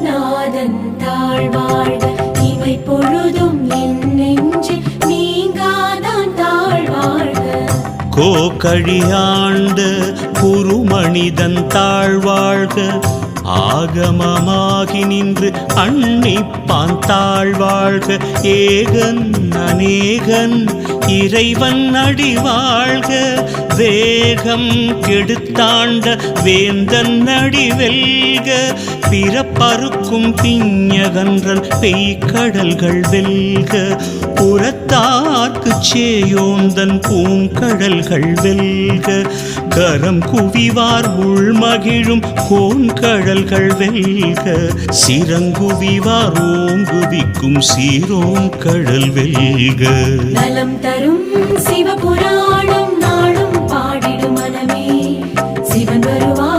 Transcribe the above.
நாதன் தாழ்வாழ்க இவை பொழுதும் என் நெஞ்சில் நீங்காதான் தாழ்வாழ்க கோகழியாண்ட தாழ்வாழ்க ஆகமமாகி நின்று அன்னிப்பான் தாழ்வாழ்க. ஏகன் அநேகன் இறைவன் அடி வாழ்க வேகம் கெடுத்தாண்ட வேந்தன் அடி வெல்க பிறப்பறுக்கும் பிஞகன்றன் பெய்கடல்கள் வெல்க. புறத்தார்க்கு சேயோந்தன் பூங்கடல்கள் வெல்க. கரம் குவிவார் உள்மகிழும் கோண்கழல்கள் வெல்க. சிறங்குவிவார் ஓங்குவிக்கும் சீரோம் கடல் வெல்க. நலம் தரும் சிவபுராணம் நாளும் பாடிடும் மனமே. சிவன் வருவார்